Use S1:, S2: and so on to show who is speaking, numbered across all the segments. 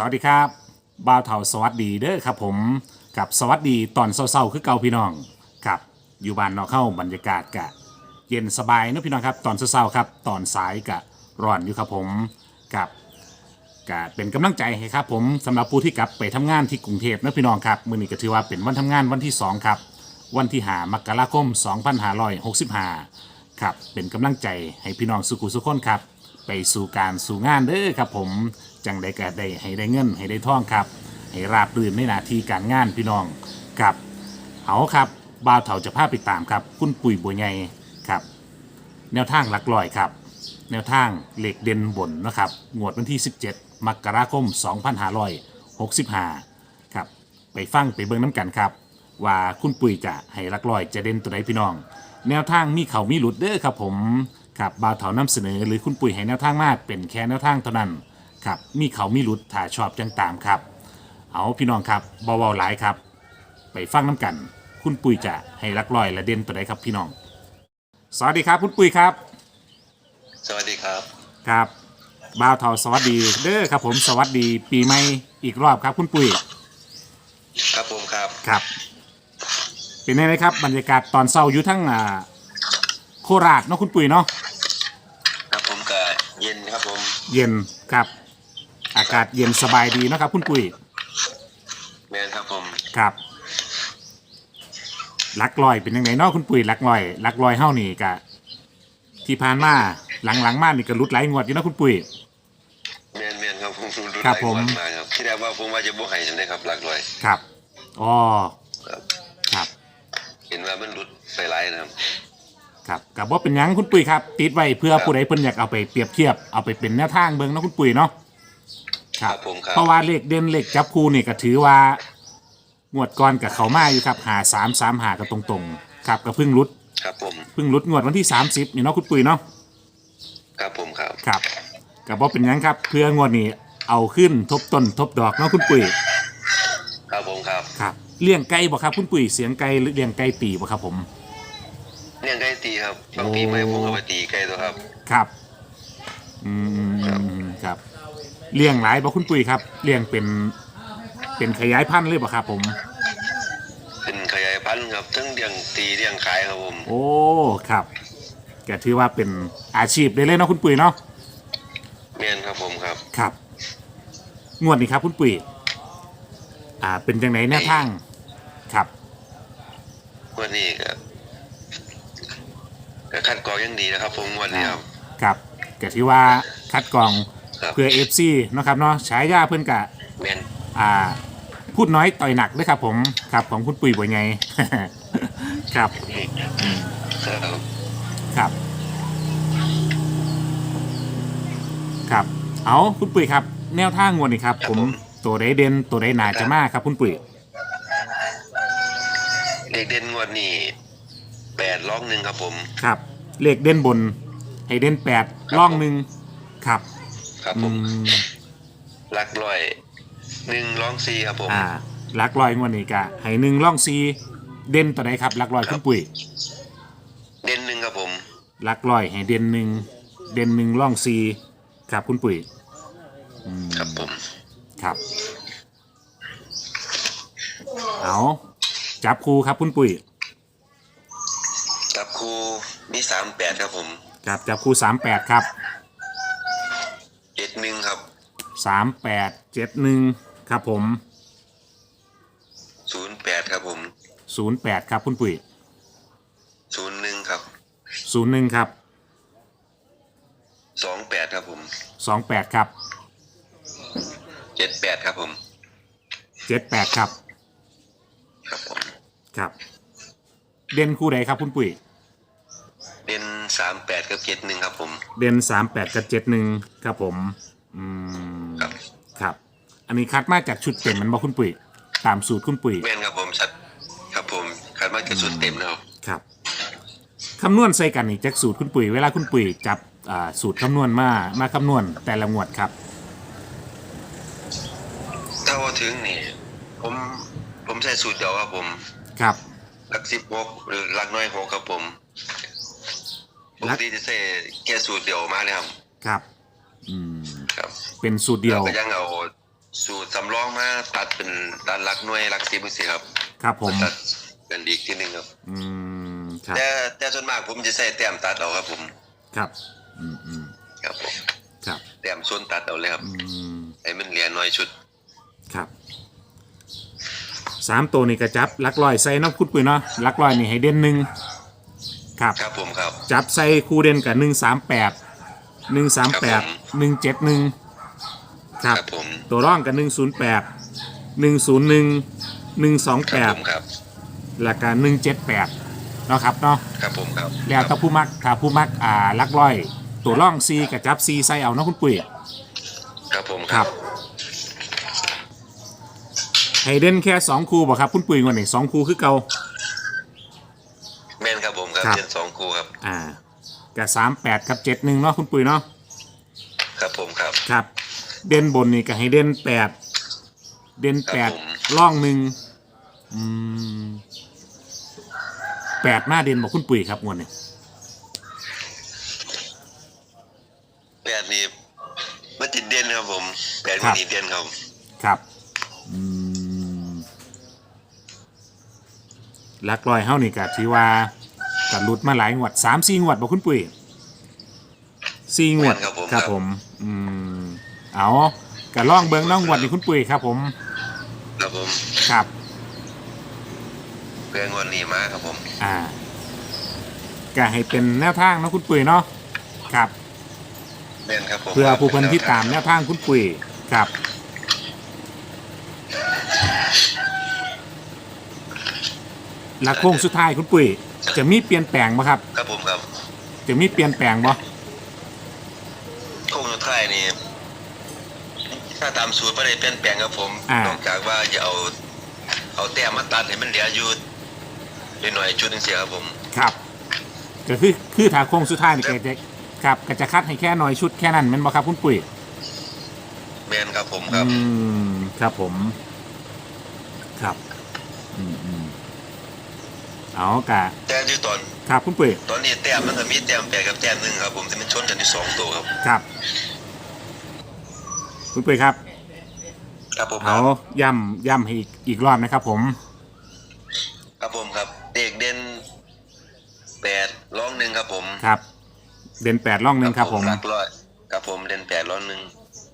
S1: สวัสดีครับบ่าวเถาสวัสดีเด้อครับผมกับสวัสดีตอนเศร้าๆคือเก่าพี่น้องครับอยู่บ้านนอกเข้าบรรยากาศกะ เย็นสบายนะพี่น้องครับ ตอนเศร้าๆครับ ตอนสายกะร้อนอยู่ครับผมกับกะเป็นกำลังใจให้ครับผมสำหรับผู้ที่กลับไปทำงานที่กรุงเทพนะพี่น้องครับมื้อนี้ก็ถือว่าเป็นวันทำงานวันที่สองครับวันที่หามกราคม 2565ครับเป็นกำลังใจให้พี่น้องสุขุสุขคนครับไปสู่การสู่งานเด้อครับผม จังได้ก็ได้ให้ได้เงิน ให้ได้ท่องครับ ให้ราบรื่นในหน้าที่การงานพี่น้องครับเอาครับบ่าวเถาจะพาไปตามครับ คุณปุ๋ยบัวใหญ่ครับ แนวทางหลักลอยครับ แนวทางเหล็กเด่นบนนะครับงวดวันที่ 17 มกราคม 2565ครับไปฟังไปเบิ่งน้ำกันครับ ว่าคุณปุ๋ยจะให้หลักลอยจะเด่นตัวใดพี่น้อง แนวทางมีเขามีหลุดเด้อครับผมครับบ่าวเถานำเสนอหรือคุณปุ๋ยให้แนวทางมาเป็นแค่แนวทางเท่านั้น ครับ มีเขามีหลุดถ้าชอบจังตามครับ เอาพี่น้องครับเบาๆหลายครับ ไปฟังน้ำกัน คุณปุ๋ยจะให้หลักลอยและเด่นตัวใดครับพี่น้อง สวัสดีครับคุณปุ๋ยครับ
S2: สวัสดีครับ
S1: ครับบ่าวเทาสวัสดีเด้อครับผมสวัสดีปีใหม่อีกรอบครับ คุณปุ๋ย
S2: ครับผมครับ
S1: ครับ เป็นไงครับบรรยากาศตอนเช้าอยู่ทั้งอ่าโคราชเนาะคุณปุ๋ยเนาะ
S2: ครับผมก็เย็นครับผม
S1: เย็นครับ อากาศเย็นสบายดีเนาะครับ คุณปุ๋ย
S2: แมนครับผม
S1: ครับลักลอยเป็นยังไงเนาะคุณปุ๋ยลักลอยลักลอยเฮ้านี่กะที่ผ่านมาหลังๆมานี่ก็รุดไหลงวดอยู่เนาะคุณปุ๋ย
S2: แมนแมนครับผมรู้
S1: ครับผม
S2: หลายวันมาครับที่แรกว่าผมว่าจะบ่ให้ฉันได้ครับหลักร้อย
S1: ครับอ๋อ
S2: ครับ
S1: ครับ
S2: เห็นว่ามันรุดไปหลายนะครับ
S1: ครับกับว่าเป็นหยังคุณปุ๋ยครับ ติดไว้เพื่อ
S2: ครับ
S1: ผู้ใดเพิ่นอยากเอาไปเปรียบเทียบเอาไปเป็นแนวทางเบิ่งเนาะคุณปุ๋ยเนาะ
S2: ครับผมครับ
S1: เพราะว่าเลขเด่นเลขจับคู่นี่ก็ถือว่างวดก่อนกับเขามาอยู่ครับหาสามสามหาก็ตรงๆ ครับก็เพิ่งรุด
S2: ครับผม
S1: เพิ่งรุดงวดวันที่30นี่เนาะคุณปุ๋ยเนาะ
S2: ครับผมครับ
S1: ครับกับว่าเป็นหยังครับ เพื่องวดนี้เอาขึ้นทบต้นทบดอกเนาะคุณปุ๋ย
S2: ครับผมครับ
S1: ครับเลี้ยงไก่บ่ครับ คุณปุ๋ยเสียงไก่หรือเลี้ยงไก่ตีบ่ครับผม
S2: เลี้ยงไก่ตีครับบางที
S1: โอ้
S2: ไม่ผมก็ไปตีไก่ตัวครับ
S1: ครับ อืม
S2: ครับ
S1: ครับ เลี้ยงหลายบ่คุณปุ๋ยครับเลี้ยงเป็นเป็นขยายพันธุ์เลยบ่ครับผม
S2: เป็นขยายพันธุ์ครับทั้งเลี้ยงตีเลี้ยงขายครับผม
S1: โอ้ครับแกถือว่าเป็นอาชีพได้เลยเนาะคุณปุ๋ยเนาะ
S2: แมนครับผมครับ
S1: ครับ งวดนี้ครับ คุณปุ๋ยอ่า เป็นจังไหนแนวทางครับ
S2: วันนี้ก็ก็คัดกรองอยังดีนะครับ ผมวันนี้ครับ
S1: ครับแกถือว่าคัดกรอง
S2: ครับ
S1: เพื่อ FC เนาะครับเนาะฉายาเพิ่นกะ
S2: แมน
S1: อ่า พูดน้อยต่อยหนักด้วยครับผมครับของคุณปุ๋ยบ่ไง ครับ
S2: ครับ
S1: ครับ ครับ เอาคุณปุ๋ยครับ แนวทางงวดนี่ครับ ผมตัวใดเด่นตัวใดหนาจะมากครับ คุณปุ๋ย
S2: เด็กเด่นงวดนี้แปดร้องหนึ่งครับผม
S1: ครับ เลขเด่นบน ให้เด่นแปดล่องหนึ่งครับ
S2: ครับ
S1: อื
S2: ผม
S1: ม
S2: ลักร้อยหนึ่งร้องซีครับผม
S1: อ่าลักลอยงวดนี้กะให้หนึ่งล่องซีเด่นตัวใดครับลักลอยคุณปุ๋ย
S2: เด่นหนึ่งครับผม
S1: ลักลอยให้เด่นหนึ่งเด่นหนึ่งล่องซีครับคุณปุ๋ยอืม
S2: ครับผม
S1: ครับเอาจับครูครับคุณปุ๋ย
S2: กับครูมีสามแปดครับผม
S1: ครับจับครูสามแปดครับ
S2: เจ็ดหนึ่งครับ
S1: สามแปดเจ็ดหนึ่งครับผม
S2: ศูนย์แปดครับผม
S1: ศูนย์แปดครับคุณปุ๋ย
S2: ศูนย์หนึ่งครับ
S1: ศูนย์หนึ่งครับ
S2: สองแปดครับผม
S1: สองแปดครับ
S2: เจ็ดแปดครับผม
S1: เจ็ดแปดครับ
S2: ครับผม
S1: ครับ เด่นคู่ใดครับคุณปุ๋ย
S2: เด่นสามแปดกับเจ็ดหนึ่งครับผม
S1: เด่นสามแปดกับเจ็ดหนึ่งครับผม อืม
S2: ครับ
S1: ครับ อันนี้คัดมาจากชุดเต็มมันบอกคุณปุ๋ยตามสูตรคุณปุ๋ย
S2: แม่นครับผมชัดครับผมคาดว่าจะสุดเต็มแล้ว
S1: ครับคำนวณใส่กันนี่จากสูตรคุณปุ๋ยเวลาคุณปุ๋ยจับอ่าสูตรคำนวณมามาคำนวณแต่ละงวดครับ
S2: ถ้าว่าถึงนี่ผมผมใช้สูตรเดียวครับผม
S1: ครับ
S2: หลักสิบหกหรือหลักน้อยหกครับผมป
S1: หลั
S2: ก
S1: ก
S2: ติจะใช้แค่สูตรเดียวมาเลยครับ
S1: ครับ อืม
S2: ครับ
S1: เป็นสูตรเดียว
S2: ก็ยังเอาสูตรสำรองมาตัดเป็นตัดหลักหน่วยหลักสิบสิครับ
S1: ครับผม
S2: ตัดกันอีกทีหนึงครับ
S1: อืมครับ
S2: แต่แต่ส่วนมากผมจะใช้แต้มตัดเอาครับผม
S1: ครับอืมอืม
S2: ครับผม
S1: ครับ
S2: แต้มส่วนตัดเอาเลยครับ
S1: อืม
S2: ให้มันเหลือน้อยชุด
S1: ครับสามตัวนี่กระจับลักลอยใส่น้ำคุณปุ๋ยเนาะลักลอยนี่ให้เด่นหนึ่งครับ
S2: ครับผมครับ
S1: จับใส่คู่เด่นกับหนึ่งสามแปด หนึ่งสามแปดหนึ่งเจ็ดหนึ่งครับ
S2: ครับ ผม
S1: ตัวร่องกับหนึ่งศูนย์แปดหนึ่งศูนย์หนึ่งหนึ่งสอง
S2: ค
S1: แป
S2: รับ
S1: ด
S2: ผมครับ
S1: แล้วก็หนึ่งเจ็ดแปดเนาะครับเนาะ
S2: ครับผมครับ
S1: แล้วถ้าผู้มักถ้าผู้มักอ่าลักลอย ตัวร่องซีกับจับซีใส่เอาเนาะคุณปุ๋ย
S2: ครับผม
S1: ครับให้เด่นแค่สองคู่บ่ครับคุณปุ๋ยวันนี้สองคู่คือเก่า
S2: แม่นครับผมครับ
S1: ครับ
S2: เช่นสองคู่ครับ
S1: อ่า กับสามแปดกับเจ็ดหนึ่งเนาะคุณปุ๋ยเนาะ
S2: ครับผมครับ
S1: ครับ เด่นบนนี่ก็ให้เด่นแปดเด่นแปด
S2: ครับผม
S1: ล่องหนึ่งอืมแปดหน้าเด่นบอกคุณปุ๋ยครับงวดนี้
S2: แปดนี่มันติดเด่นครับผมแปดมันติดเด่นครับ
S1: ครับอืมลักลอยเฮานี่ก็ถือว่า กัหลุดมาหลายงวดสามสี่งวดบอกคุณปุ๋ยสี่งวด
S2: แม่นครับผม
S1: ครับ
S2: ครับ
S1: ผม อืมเอากะล่องเบิงน้องงวดนี่คุณปุ๋ยครับ ผม
S2: ครับผม
S1: ครับ
S2: เพื่อนวันนี้มาครับผม
S1: อ่าก็ให้เป็นแนวทางเนาะคุณปุ๋ยเนาะครับ
S2: แม่นครับผม
S1: เพื่อผู้คนที่ตามแนวทางคุณปุ๋ยครับ หลักโค้งสุดท้ายคุณปุ๋ย จะมีเปลี่ยนแปลงไหมครับ
S2: ครับผมครับ
S1: จะมีเปลี่ยนแปลงบ่
S2: โค้งสุดท้ายนี่ถ้าตามสูตรไม่ได้เปลี่ยนแปลงครับผม
S1: อ่าน
S2: นอกจากว่าจะเอา เอาแต้มมาตัดให้มันเหลืออยู่หน่อยๆชุดหนึงเสียครับผม
S1: ครับก็คือคือถ้าโค้งสุดท้ายนี่ก็จะครับก็จะคัดให้แค่น้อยชุดแค่นั้นแมันบ่ครับคุณปุ๋ย
S2: แม่นครับผมครับ
S1: อืมครับผม ครับ อืมอืม เอากะ
S2: แต่ที่ตอน
S1: ครับคุณปุ๋ย
S2: ตอนนี้แต้มมันก็มีแต้มแปดกับแต้มหนึ่งครับผมที่มันชนกันอยู่สองตัวครับ
S1: ครับคุณปุ๋ยครับ
S2: ครับผมค
S1: เอา
S2: รับ
S1: ย่ำย่ำให้อีกอีกรอบนะครับ ผม
S2: ครับผมครับ เด็กเด่นแปดร้องหนึ่งครับผม
S1: ครับ เด่นแปดล่องหนึ่งครับผม
S2: หลักร้อยครับผมเด่นแปดร้องหนึ่ง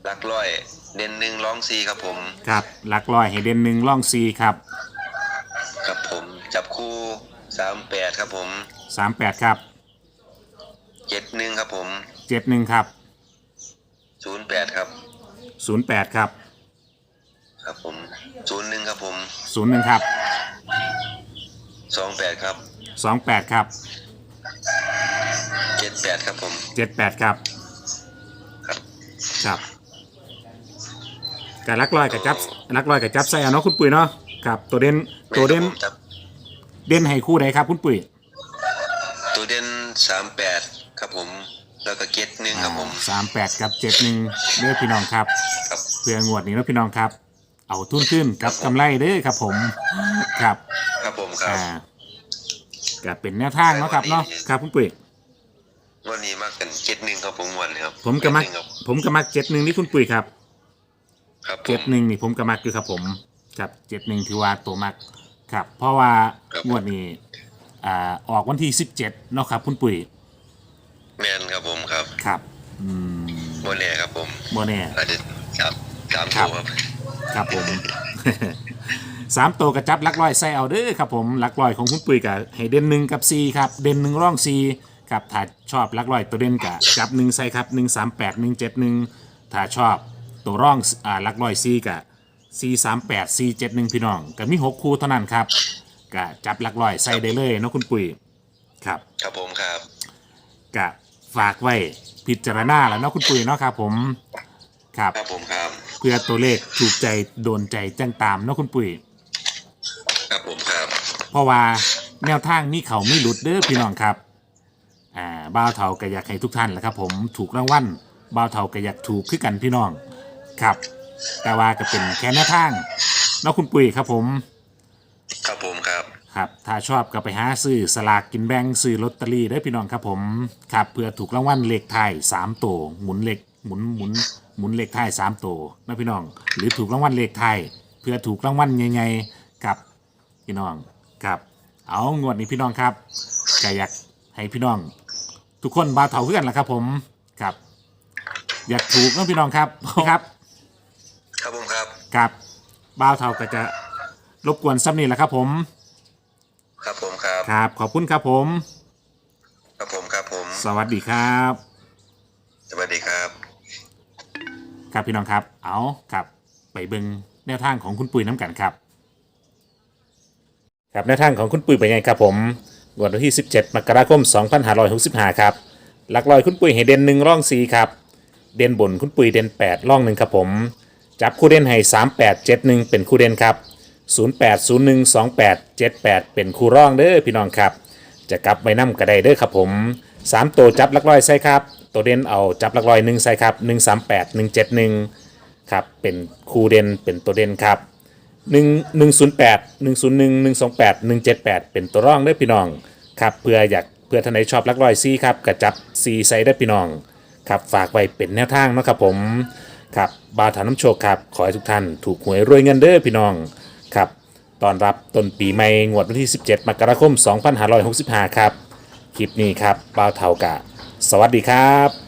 S2: หลักร้อยเด่นหนึ่งร้องสี่ครับผม
S1: ครับหลักลอยให้เด่นหนึ่งล่องซีครับ
S2: ครับผมจับคู่ สามแปดครับผม
S1: สามแปดครับ
S2: เจ็ดหนึ่งครับผม
S1: เจ็ดหนึ่งครับ
S2: ศูนย์แปดครับ
S1: ศูนย์แปดครับ
S2: ครับผมศูนย์หนึ่งครับผม
S1: ศูนย์หนึ่งครับ
S2: สองแปดครับ
S1: สองแปดครับ
S2: เจ็ดแปดครับผม
S1: เจ็ดแปดครับ
S2: ครับ
S1: ครับกับลักลอยกับจับลักลอยกับจับใส่เอาเนาะคุณปุ๋ยเนาะครับตัวเด่นตัวเด่น เด่นให้คู่ใดครับ คุณปุ๋ย
S2: ตัวเด่นสามแปดครับผม แล้วก็เจ็ดหนึ่งครับผม
S1: สามแปดกับเจ็ดหนึ่งเด้อพี่น้องครับ
S2: ครับ
S1: เพื่องวดนี้เนาะพี่น้องครับ เอาทุนขึ้นกับกำไรเด้อครับผมครับ
S2: ครับผมครับ
S1: อ่าก็เป็นแนวทางเนาะครับเนาะครับคุณปุ๋ย
S2: วันนี้มากกันเจ็ดหนึ่งครับผมวันนี้ครับ
S1: ผมก็มัก
S2: เจ็ดหนึ่งครับ
S1: ผมก็มักเจ็ดหนึ่งนี่คุณปุ๋ยครับ
S2: ครับผ
S1: เจ็ด
S2: ม
S1: หนึ่งนี่ผมก็มักอยู่ครับผมครับเจ็ดหนึ่งถือว่าตัวมัก ครับ เพราะว่า
S2: ครับ
S1: งวดนี้อ่าออกวันที่สิบเจ็ดเนาะครับคุณปุ๋ย
S2: แมนครับผมครับ
S1: ครับอืม
S2: โมเน่ครับผม
S1: โมเน่
S2: อาจจะสามสาม
S1: ครั
S2: ตั
S1: บ
S2: วครับ
S1: ครับผม สามตัวกระจับลักลอยใส่เอาเด้อครับผมลักลอยของคุณปุ๋ยกับให้เด่นหนึ่งกับซีครับ เด่นหนึ่งร่องซีครับถ้าชอบลักลอยตัวเด่นกับจับหนึ่งใส่ครับหนึ่งสามแปดหนึ่งเจ็ดหนึ่งถ้าชอบตัวร่องอ่าลักลอยซีกับ ซีสามแปดซีเจ็ดหนึ่งพี่น้องก็มีหกคู่เท่านั้นครับก็จับลักลอยใส่ได้เลยเนาะคุณปุ๋ยครับ
S2: ครับผมครับ
S1: ก็ฝากไว้พิจารณาแล้วเนาะคุณปุ๋ยเนาะครับผมครับ
S2: ครับผมครับ
S1: เพื่อตัวเลขถูกใจโดนใจจังตามเนาะคุณปุ๋ย
S2: ครับผมครับ
S1: เพราะว่าแนวทางมีเขามีหลุดเด้อพี่น้องครับอ่าบ้าวเถาก็อยากให้ทุกท่านแหละครับ ผมถูกรางวัลบ้าวเถาก็อยากถูกคือกันพี่น้องครับ แต่ว่าก็เป็นแค่แนวทางเนาะคุณปุ๋ยครับผม
S2: ครับผมครับ
S1: ครับ ถ้าชอบก็ไปหาซื้อสลากกินแบ่งซื้อลอตเตอรี่ได้อพี่น้องครับผม ครับเพื่อถูกรางวัลเลขไทายสามตัวหมุนเลขหมุนหมุนหมุนมุนเลขท้าย3ตัวนะพี่น้อง หรือถูกรางวัลเลขท้ายเพื่อถูกรางวัลใหญ่ๆกับพี่น้องครับ เอางวดนี้พี่น้องครับก็อยากให้พี่น้อง ทุกคนบาเถาเพื่อนละครับผมครับ อยากถูกนะพี่น้องครับครับ
S2: ครับ ผมครับ
S1: ครับบ่าวเถาก็จะรบกวนซ้ำนี่แหละครับผม
S2: ครับผมครับ
S1: ครับ ขอบคุณครับผม
S2: ครับผมครับผม
S1: สวัสดีครับ
S2: สวัสดีครับ
S1: ครับพี่น้องครับ เอาครับไปเบิงแนวทางของคุณปุ๋ยน้ำกันครับ ครับแนวทางของคุณปุ๋ยเป็นไงครับผมวันที่ 17 มกราคม 2565 ครับ หลักลอยคุณปุ๋ยให้เด่นหนึ่งร่องสีครับ เด่นบนคุณปุ๋ยเด่น8ร่องหนึ่งครับผม จับคู่เด่นให้3871 เป็นคู่เด่นครับ 08012878 เป็นคู่ร่องเด้อพี่น้องครับ จะกลับไว้น้ำกระไดเด้อครับผม 3 ตัวจับลักลอยใส่ครับ ตัวเด่นเอาจับลักลอย1ใส่ครับ 138 171 ครับ เป็นคู่เด่นเป็นตัวเด่นครับ 1 108 101 128 178 เป็นตัวร่องเด้อพี่น้องครับเพื่ออยากเพื่อท่านใดชอบลักลอยซีครับกระจับซีใส่ได้พี่น้องครับฝากไว้เป็นแนวทางนะครับผม ครับบาวถาน้ำโชคครับ ขอให้ทุกท่านถูกหวยรวยเงินเด้อพี่น้องครับตอนรับต้นปีใหม่งวดวันที่ 17 มกราคม 2565 ครับ คลิปนี้ครับบาวเทากะ สวัสดีครับ